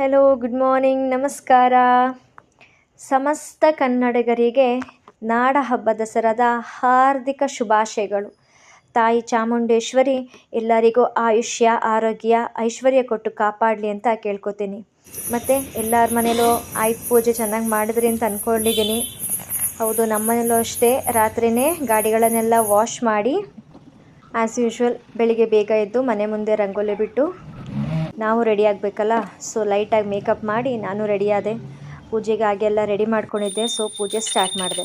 Hello good morning ನಮಸ್ಕಾರ. ಸಮಸ್ತ ಕನ್ನಡಿಗರಿಗೆ ನಾಡ ಹಬ್ಬ ದಸರಾದ ಹಾರ್ದಿಕ ಶುಭಾಶಯಗಳು. ತಾಯಿ ಚಾಮುಂಡೇಶ್ವರಿ, ಎಲ್ಲರಿಗೂ ಆಯುಷ್ಯ, ಆರೋಗ್ಯ, ಐಶ್ವರ್ಯ ಕೊಟ್ಟು ಕಾಪಾಡಲಿ ಅಂತ ಕೇಳ್ಕೊತೀನಿ. ಮತ್ತು ಎಲ್ಲರ ಮನೇಲೂ ಆಯುಧ ಪೂಜೆ ಚೆನ್ನಾಗಿ ಮಾಡಿದ್ರಿ ಅಂತ ಅಂದ್ಕೊಂಡಿದ್ದೀನಿ ಹೌದು ನಮ್ಮ ಮನೇಲೂ ಅಷ್ಟೇ. ರಾತ್ರಿಯೇ ಗಾಡಿಗಳನ್ನೆಲ್ಲ ವಾಶ್ ಮಾಡಿ ಆ್ಯಸ್ ಯೂಶ್ವಲ್ ಬೆಳಿಗ್ಗೆ ಬೇಗ ಎದ್ದು ಮನೆ ಮುಂದೆ ರಂಗೋಲಿ ಬಿಟ್ಟು ನಾವು ರೆಡಿ ಆಗಬೇಕಲ್ಲ? ಸೊ ಲೈಟಾಗಿ ಮೇಕಪ್ ಮಾಡಿ ನಾನು ರೆಡಿಯಾದೆ ಪೂಜೆಗೆ ಹಾಗೆಲ್ಲ ರೆಡಿ ಮಾಡ್ಕೊಂಡಿದ್ದೆ. ಸೊ ಪೂಜೆ ಸ್ಟಾರ್ಟ್ ಮಾಡಿದೆ.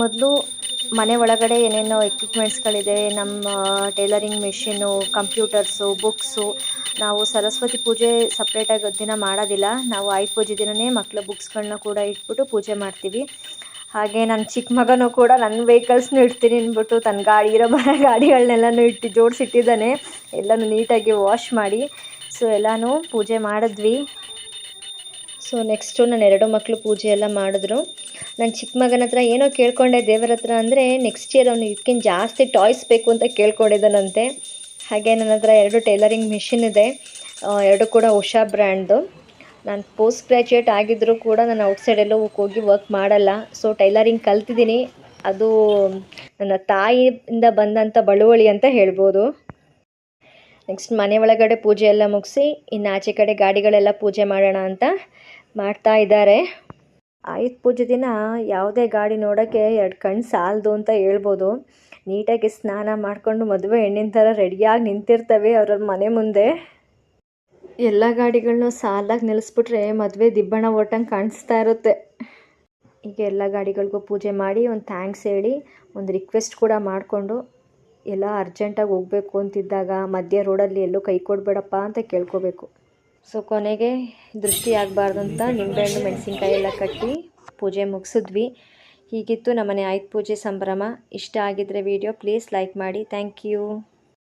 ಮೊದಲು ಮನೆ ಒಳಗಡೆ ಏನೇನೋ ಎಕ್ವಿಪ್ಮೆಂಟ್ಸ್ಗಳಿದೆ ನಮ್ಮ ಟೈಲರಿಂಗ್ ಮೆಷಿನ್ನು ಕಂಪ್ಯೂಟರ್ಸು ಬುಕ್ಸು ನಾವು ಸರಸ್ವತಿ ಪೂಜೆ ಸಪ್ರೇಟಾಗಿ ದಿನ ಮಾಡೋದಿಲ್ಲ. ನಾವು ಆಯುಧ ಪೂಜೆ ದಿನವೇ ಮಕ್ಕಳ ಬುಕ್ಸ್ಗಳನ್ನ ಕೂಡ ಇಟ್ಬಿಟ್ಟು ಪೂಜೆ ಮಾಡ್ತೀವಿ. ಹಾಗೆ ನನ್ನ ಚಿಕ್ಕ ಮಗನೂ ಕೂಡ ನನ್ನ ವೆಹಿಕಲ್ಸ್ನು ಇಡ್ತೀನಿ ಅಂದ್ಬಿಟ್ಟು ತನ್ನ ಗಾಡಿ ಇರೋ ಬರೋ ಗಾಡಿಗಳನ್ನೆಲ್ಲನೂ ಇಟ್ಟು ಜೋಡಿಸಿಟ್ಟಿದ್ದಾನೆ. ಎಲ್ಲನೂ ನೀಟಾಗಿ ವಾಶ್ ಮಾಡಿ. ಸೊ ಎಲ್ಲನೂ ಪೂಜೆ ಮಾಡಿದ್ವಿ. ಸೊ ನೆಕ್ಸ್ಟು ನನ್ನ ಎರಡು ಮಕ್ಕಳು ಪೂಜೆ ಎಲ್ಲ ಮಾಡಿದ್ರು. ನನ್ನ ಚಿಕ್ಕ ಮಗನ ಹತ್ರ ಏನೋ ಕೇಳ್ಕೊಂಡೆ ದೇವರ ಹತ್ರ ಅಂದರೆ ನೆಕ್ಸ್ಟ್ ಇಯರ್ ಅವನು ಇದಕ್ಕಿಂತ ಜಾಸ್ತಿ ಟಾಯ್ಸ್ ಬೇಕು ಅಂತ ಕೇಳ್ಕೊಂಡಿದ್ದಾನಂತೆ. ಹಾಗೆ ನನ್ನ ಹತ್ರ ಎರಡು ಟೈಲರಿಂಗ್ ಮಿಷಿನ್ ಇದೆ. ಎರಡು ಕೂಡ ಉಷಾ ಬ್ರ್ಯಾಂಡ್ದು ನಾನು ಪೋಸ್ಟ್ ಗ್ರ್ಯಾಜುಯೇಟ್ ಆಗಿದ್ದರೂ ಕೂಡ ನಾನು ಔಟ್ಸೈಡ್ ಎಲ್ಲ ಹೋಗಿ ವರ್ಕ್ ಮಾಡಲ್ಲ. ಸೊ ಟೈಲರಿಂಗ್ ಕಲ್ತಿದ್ದೀನಿ. ಅದು ನನ್ನ ತಾಯಿಯಿಂದ ಬಂದಂಥ ಬಳುವಳಿ ಅಂತ ಹೇಳ್ಬೋದು. ನೆಕ್ಸ್ಟ್ ಮನೆ ಒಳಗಡೆ ಪೂಜೆ ಎಲ್ಲ ಮುಗಿಸಿ, ಇನ್ನು ಆಚೆ ಕಡೆ ಗಾಡಿಗಳೆಲ್ಲ ಪೂಜೆ ಮಾಡೋಣ ಅಂತ ಮಾಡ್ತಾ ಇದ್ದಾರೆ. ಆಯುಧ ಪೂಜೆ ದಿನ ಯಾವುದೇ ಗಾಡಿ ನೋಡೋಕ್ಕೆ ಎರಡು ಕಣ್ಣು ಸಾಲದು ಅಂತ ಹೇಳ್ಬೋದು. ನೀಟಾಗಿ ಸ್ನಾನ ಮಾಡಿಕೊಂಡು ಮದುವೆ ಹೆಣ್ಣಿನ ಥರ ರೆಡಿಯಾಗಿ ನಿಂತಿರ್ತವೆ ಅವ್ರವ್ರ ಮನೆ ಮುಂದೆ. ಎಲ್ಲ ಗಾಡಿಗಳನ್ನು ಸಾಲಾಗಿ ನಿಲ್ಲಿಸ್ಬಿಟ್ರೆ ಮದುವೆ ದಿಬ್ಬಣ ಓಟಂಗೆ ಕಾಣಿಸ್ತಾ ಇರುತ್ತೆ. ಈಗ ಎಲ್ಲ ಗಾಡಿಗಳಿಗೂ ಪೂಜೆ ಮಾಡಿ ಒಂದು ಥ್ಯಾಂಕ್ಸ್ ಹೇಳಿ, ಒಂದು ರಿಕ್ವೆಸ್ಟ್ ಕೂಡ ಮಾಡಿಕೊಂಡು, ಎಲ್ಲ ಅರ್ಜೆಂಟಾಗಿ ಹೋಗಬೇಕು ಅಂತಿದ್ದಾಗ ಮಧ್ಯ ರೋಡಲ್ಲಿ ಎಲ್ಲೂ ಕೈ ಕೊಡಬೇಡಪ್ಪ ಅಂತ ಕೇಳ್ಕೋಬೇಕು. ಸೊ ಕೊನೆಗೆ ದೃಷ್ಟಿ ಆಗಬಾರ್ದು ಅಂತ ನಿಂಬೆಹಣ್ಣು ಮೆಣಸಿನ್ಕಾಯಿ ಎಲ್ಲ ಕಟ್ಟಿ ಪೂಜೆ ಮುಗಿಸಿದ್ವಿ. ಹೀಗಿತ್ತು ನಮ್ಮನೆ ಆಯುಧ ಪೂಜೆ ಸಂಭ್ರಮ. ಇಷ್ಟ ಆಗಿದ್ದರೆ ವಿಡಿಯೋ ಪ್ಲೀಸ್ ಲೈಕ್ ಮಾಡಿ. Thank you